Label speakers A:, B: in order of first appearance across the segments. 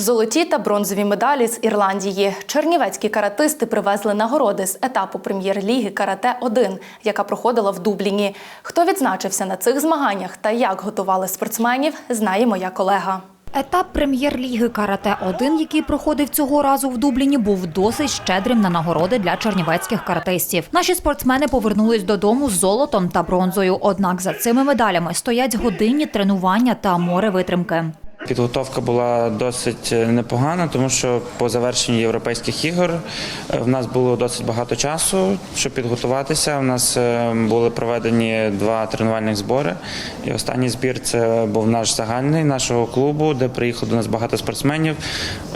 A: Золоті та бронзові медалі з Ірландії. Чернівецькі каратисти привезли нагороди з етапу прем'єр-ліги Карате 1 яка проходила в Дубліні. Хто відзначився на цих змаганнях та як готували спортсменів, знає моя колега.
B: Етап прем'єр-ліги Карате 1 який проходив цього разу в Дубліні, був досить щедрим на нагороди для чернівецьких каратистів. Наші спортсмени повернулись додому з золотом та бронзою. Однак за цими медалями стоять годинні тренування та море витримки.
C: Підготовка була досить непогана, тому що по завершенні європейських ігор е, в нас було досить багато часу, щоб підготуватися. У нас е, були проведені два тренувальних збори. І останній збір це був наш загальний нашого клубу, де приїхало до нас багато спортсменів.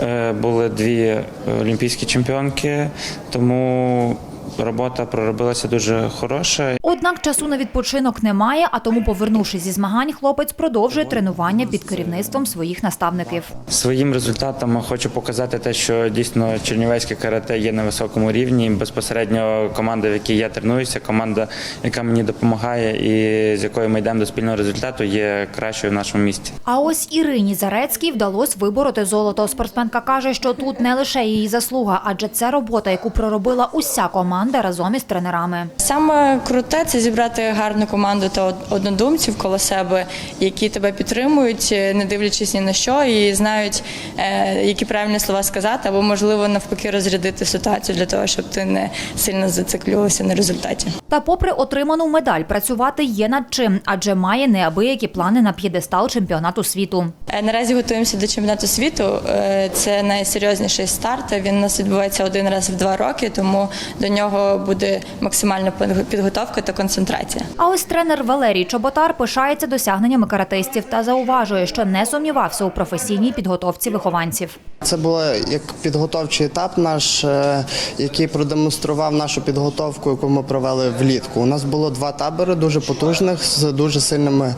C: Е, Були дві олімпійські чемпіонки, тому робота проробилася дуже хороша.
B: Однак часу на відпочинок немає, а тому, повернувшись зі змагань, хлопець продовжує тренування під керівництвом своїх наставників.
C: Своїм результатом хочу показати те, що дійсно чернівецьке карате є на високому рівні. Безпосередньо команда, в якій я тренуюся, команда, яка мені допомагає і з якою ми йдемо до спільного результату, є кращою в нашому місті.
B: А ось Ірині Зарецькій вдалося вибороти золото. Спортсменка каже, що тут не лише її заслуга, адже це робота, яку проробила уся команда разом із тренерами.
D: Саме круте це зібрати гарну команду та однодумців коло себе, які тебе підтримують, е, не дивлячись ні на що, і знають, е, які правильні слова сказати, або можливо навпаки розрядити ситуацію для того, щоб ти не сильно зациклювався на результаті.
B: Та, попри отриману медаль, працювати є над чим, адже має неабиякі плани на п'єдестал чемпіонату світу.
D: Е, Наразі готуємося до чемпіонату світу. Е, Це найсерйозніший старт. Він у нас відбувається один раз в два роки, тому до нього буде максимальна підготовка та концентрація.
B: А ось тренер Валерій Чоботар пишається досягненнями каратистів та зауважує, що не сумнівався у професійній підготовці вихованців.
E: Це був як підготовчий етап наш, е, який продемонстрував нашу підготовку, яку ми провели влітку. У нас було два табори дуже потужних з дуже сильними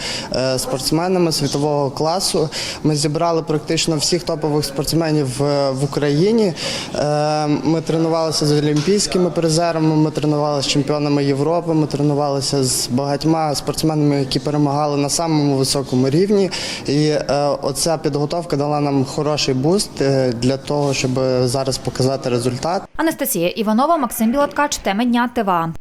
E: спортсменами світового класу. Ми зібрали практично всіх топових спортсменів е, в Україні. Е, Ми тренувалися з олімпійськими призерами, ми тренувалися з чемпіонами Європи, ми тренувалися з багатьма спортсменами, які перемагали на самому високому рівні. І е, оця підготовка дала нам хороший буст для того, щоб зараз показати результат.
B: Анастасія Іванова, Максим Білоткач, теми дня ТВА.